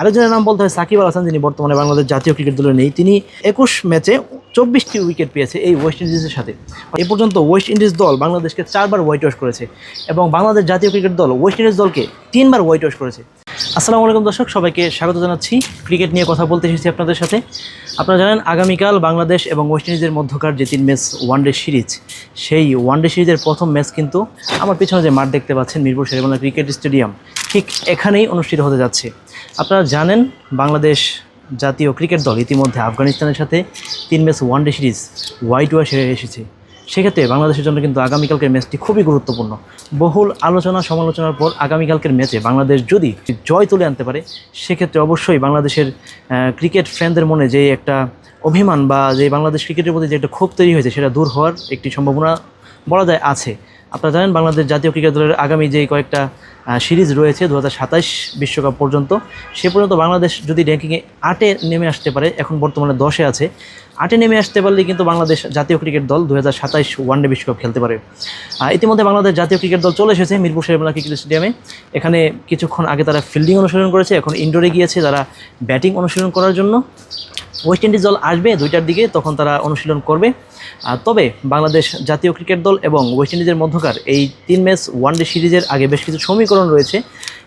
আরেকজনের নাম বলতে হয় সাকিব আল হাসান, যিনি বর্তমানে বাংলাদেশ জাতীয় ক্রিকেট দলে নেই। তিনি একুশ ম্যাচে চব্বিশটি উইকেট পেয়েছে এই ওয়েস্ট ইন্ডিজের সাথে। এ পর্যন্ত ওয়েস্ট ইন্ডিজ দল বাংলাদেশকে চারবার হোয়াইট ওয়াশ করেছে এবং বাংলাদেশ জাতীয় ক্রিকেট দল ওয়েস্ট ইন্ডিজ দলকে তিনবার হোয়াইট ওয়াশ করেছে। আসসালামু আলাইকুম দর্শক, সবাইকে স্বাগত জানাচ্ছি। ক্রিকেট নিয়ে কথা বলতে এসেছি আপনাদের সাথে। আপনারা জানেন, আগামীকাল বাংলাদেশ এবং ওয়েস্ট ইন্ডিজের মধ্যকার যে তিন ম্যাচ ওয়ানডে সিরিজ সেই ওয়ানডে সিরিজের প্রথম ম্যাচ কিন্তু আমার পিছনে যে মাঠ দেখতে পাচ্ছেন, মিরপুর শেরেবাংলা ক্রিকেট স্টেডিয়াম ঠিক এখানেই অনুষ্ঠিত হতে যাচ্ছে। আপনারা জানেন, বাংলাদেশ জাতীয় ক্রিকেট দল ইতিমধ্যে আফগানিস্তানের সাথে তিন match one day series whitewash হেরে এসেছে। সেক্ষেত্রে বাংলাদেশের জন্য কিন্তু আগামীকালকের ম্যাচটি খুবই গুরুত্বপূর্ণ। বহুল আলোচনা সমালোচনার পর আগামীকালকের ম্যাচে বাংলাদেশ যদি জয় তুলে আনতে পারে, সেক্ষেত্রে অবশ্যই বাংলাদেশের ক্রিকেট ফ্যানদের মনে যে একটা অভিমান বা যে বাংলাদেশ ক্রিকেটের প্রতি যে একটা ক্ষোভ তৈরি হয়েছে, সেটা দূর হওয়ার একটি সম্ভাবনা বলা যায়, আছে। আপনারা জানেন, বাংলাদেশ জাতীয় ক্রিকেট দলের আগামী যে কয়েকটা সিরিজ রয়েছে দু বিশ্বকাপ পর্যন্ত, সে পর্যন্ত বাংলাদেশ যদি র্যাঙ্কিংয়ে আটে নেমে আসতে পারে, এখন বর্তমানে দশে আছে, আটে নেমে আসতে পারলে কিন্তু বাংলাদেশ জাতীয় ক্রিকেট দল দু হাজার সাতাইশ ওয়ানডে বিশ্বকাপ খেলতে পারে। ইতিমধ্যে বাংলাদেশ জাতীয় ক্রিকেট দল চলে এসেছে মিরপুর শেরবাংলা ক্রিকেট স্টেডিয়ামে। এখানে কিছুক্ষণ আগে তারা ফিল্ডিং অনুশীলন করেছে, এখন ইনডোরে গিয়েছে তারা ব্যাটিং অনুশীলন করার জন্য। ওয়েস্ট ইন্ডিজ দল আসবে দুইটার দিকে, তখন তারা অনুশীলন করবে। তবে বাংলাদেশ জাতীয় ক্রিকেট দল এবং ওয়েস্ট ইন্ডিজের মধ্যকার এই তিন ম্যাচ ওয়ানডে সিরিজের আগে বেশ কিছু সমীকরণ রয়েছে।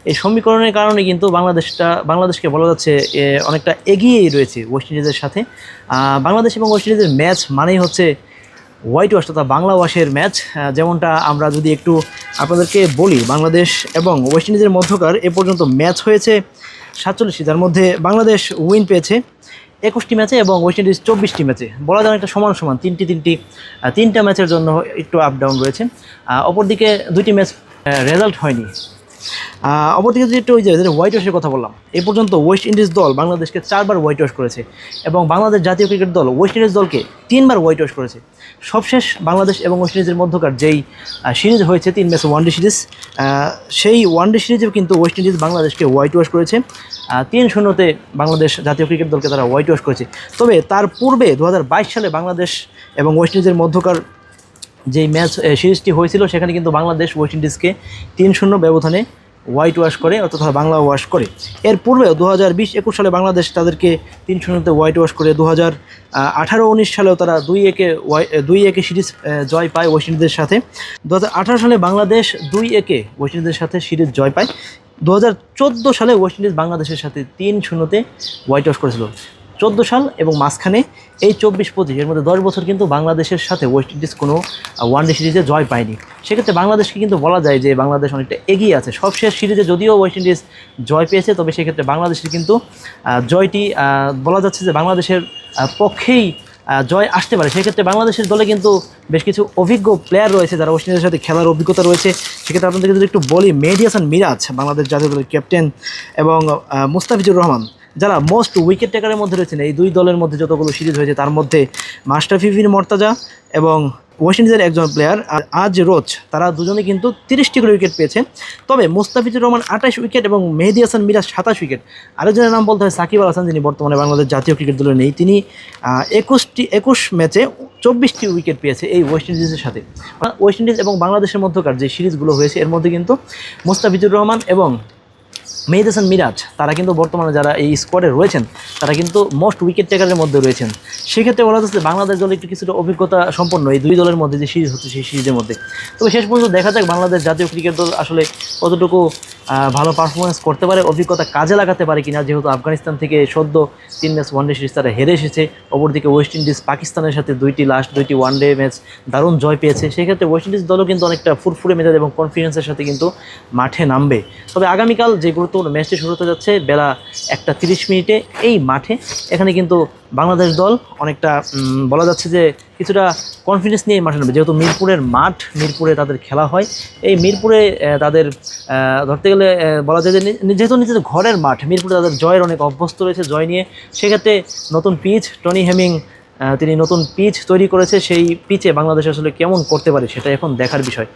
এই সমীকরণের কারণে কিন্তু বাংলাদেশটা, বাংলাদেশকে বলা যাচ্ছে অনেকটা এগিয়েই রয়েছে ওয়েস্ট ইন্ডিজের সাথে। বাংলাদেশ এবং ওয়েস্ট ইন্ডিজের ম্যাচ মানেই হচ্ছে হোয়াইট ওয়াশ তথা বাংলা ওয়াশের ম্যাচ। যেমনটা আমরা যদি একটু আপনাদেরকে বলি, বাংলাদেশ এবং ওয়েস্ট ইন্ডিজের মধ্যকার এ পর্যন্ত ম্যাচ হয়েছে সাতচল্লিশটি যার মধ্যে বাংলাদেশ উইন পেয়েছে। একুশটি ম্যাচে এবং ওয়েস্ট ইন্ডিজ চব্বিশটি ম্যাচে। বলা যায় একটা সমান সমান, তিনটি তিনটি তিনটা ম্যাচের জন্য একটু আপ ডাউন রয়েছে। অপরদিকে দুইটি ম্যাচ রেজাল্ট হয়নি। অপরদিকে যদি একটু ওই যে হোয়াইট ওয়াশের কথা বললাম, এ পর্যন্ত ওয়েস্ট ইন্ডিজ দল বাংলাদেশকে চারবার হোয়াইট ওয়াশ করেছে এবং বাংলাদেশ জাতীয় ক্রিকেট দল ওয়েস্ট ইন্ডিজ দলকে তিনবার হোয়াইট ওয়াশ করেছে। সবশেষ বাংলাদেশ এবং ওয়েস্ট ইন্ডিজের মধ্যকার যেই সিরিজ হয়েছে, তিন ম্যাচ ওয়ানডে সিরিজ সেই ওয়ানডে সিরিজেও কিন্তু ওয়েস্ট ইন্ডিজ বাংলাদেশকে হোয়াইট ওয়াশ করেছে। তিন শূন্যতে বাংলাদেশ জাতীয় ক্রিকেট দলকে তারা হোয়াইট ওয়াশ করেছে। তবে তার পূর্বে দু হাজার বাইশ সালে বাংলাদেশ এবং ওয়েস্ট ইন্ডিজের মধ্যকার যেই ম্যাচ সিরিজটি হয়েছিল, সেখানে কিন্তু বাংলাদেশ ওয়েস্ট ইন্ডিজকে তিন শূন্য ব্যবধানে হোয়াইট ওয়াশ করে, অর্থাৎ বাংলা ওয়াশ করে। এর পূর্বেও দু হাজার বিশ একুশ সালে বাংলাদেশ তাদেরকে তিন শূন্যতে হোয়াইট ওয়াশ করে দু হাজার আঠারো উনিশ সালেও তারা দুই একে দুই একে সিরিজ জয় পায় ওয়েস্ট ইন্ডিজের সাথে। দু হাজার আঠারো সালে বাংলাদেশ দুই একে ওয়েস্ট ইন্ডিজের সাথে সিরিজ জয় পায়। দু হাজার চোদ্দ সালে ওয়েস্ট ইন্ডিজ বাংলাদেশের সাথে তিন শূন্যতে হোয়াইট ওয়াশ করেছিল। চোদ্দ সাল এবং মাঝখানে এই চব্বিশ পঁচিশ, এর মধ্যে দশ বছর কিন্তু বাংলাদেশের সাথে ওয়েস্ট ইন্ডিজ কোনো ওয়ানডে সিরিজে জয় পায়নি। সেক্ষেত্রে বাংলাদেশকে কিন্তু বলা যায় যে বাংলাদেশ অনেকটা এগিয়ে আছে। সবশেষ সিরিজে যদিও ওয়েস্ট ইন্ডিজ জয় পেয়েছে, তবে সেক্ষেত্রে বাংলাদেশের কিন্তু জয়টি বলা যাচ্ছে যে বাংলাদেশের পক্ষেই জয় আসতে পারে। সেক্ষেত্রে বাংলাদেশের দলে কিন্তু বেশ কিছু অভিজ্ঞ প্লেয়ার রয়েছে যারা ওয়েস্ট ইন্ডিজের সাথে খেলার অভিজ্ঞতা রয়েছে। সেক্ষেত্রে আপনাদেরকে যদি একটু বলি মেহেদি হাসান মিরাজ বাংলাদেশ জাতীয় দলের ক্যাপ্টেন এবং মুস্তাফিজুর রহমান। যারা মোস্ট উইকেট টেকারের মধ্যে রয়েছেন, এই দুই দলের মধ্যে যতগুলো সিরিজ হয়েছে, তার মধ্যে মাস্টার মাস্টাফিফিন মর্তাজা এবং ওয়েস্ট ইন্ডিজের একজন প্লেয়ার আর আজ রোজ তারা দুজনে কিন্তু তিরিশটি করে উইকেট পেয়েছেন তবে মুস্তাফিজুর রহমান আঠাশ উইকেট এবং মেহেদি হাসান মিরাজ সাতাশ উইকেট আরেকজনের নাম বলতে হয় সাকিব আল হাসান, যিনি বর্তমানে বাংলাদেশ জাতীয় ক্রিকেট দলে নেই। তিনি একুশটি, একুশ ম্যাচে চব্বিশটি উইকেট পেয়েছে এই ওয়েস্ট ইন্ডিজের সাথে। ওয়েস্ট ইন্ডিজ এবং বাংলাদেশের মধ্যকার যে সিরিজগুলো হয়েছে, এর মধ্যে কিন্তু মুস্তাফিজুর রহমান এবং মেহেদ হাসান মিরাজ, তারা কিন্তু বর্তমানে যারা এই স্কোয়াডে রয়েছেন, তারা কিন্তু মোস্ট উইকেট টেকারের মধ্যে রয়েছেন। সেক্ষেত্রে বলা যাচ্ছে বাংলাদেশ দল একটু কিছুটা অভিজ্ঞতা সম্পন্ন এই দুই দলের মধ্যে যে সিরিজ হচ্ছে সেই সিরিজের মধ্যে। তবে শেষ পর্যন্ত দেখা যাক বাংলাদেশ জাতীয় ক্রিকেট দল আসলে কতটুকু ভালো পারফরমেন্স করতে পারে, অভিজ্ঞতা কাজে লাগাতে পারে কিনা, যেহেতু আফগানিস্তান থেকে সদ্য তিন ম্যাচ ওয়ানডে সিরিজ তারা হেরে এসেছে। অপরদিকে ওয়েস্ট ইন্ডিজ পাকিস্তানের সাথে দুইটি লাস্ট দুইটি ওয়ানডে ম্যাচ দারুণ জয় পেয়েছে। সেক্ষেত্রে ওয়েস্ট ইন্ডিজ দলও কিন্তু অনেকটা ফুরফুরে মেজাজ এবং কনফিডেন্সের সাথে কিন্তু মাঠে নামবে। তবে আগামীকাল যে গুরুত্বপূর্ণ ম্যাচটি শুরু হতে যাচ্ছে, বেলা একটা তিরিশ মিনিটে, এই মাঠে। এখানে কিন্তু বাংলাদেশ দল অনেকটা বলা যাচ্ছে যে কিছুটা কনফিডেন্স নিয়ে মাঠে নামবে। যেহেতু মিরপুরের মাঠ, মিরপুরে তাদের খেলা হয়। এই মিরপুরে তাদের ধরতে গেলে বলা যায় যে যেহেতু নিজেদের ঘরের মাঠ, মিরপুরে তাদের জয়ের অনেক অভ্যস্ত রয়েছে জয় নিয়ে। সেক্ষেত্রে নতুন পিচ টনি হেমিং তিনি নতুন পিচ তৈরি করেছে। সেই পিচে বাংলাদেশ আসলে কেমন করতে পারে সেটা এখন দেখার বিষয়।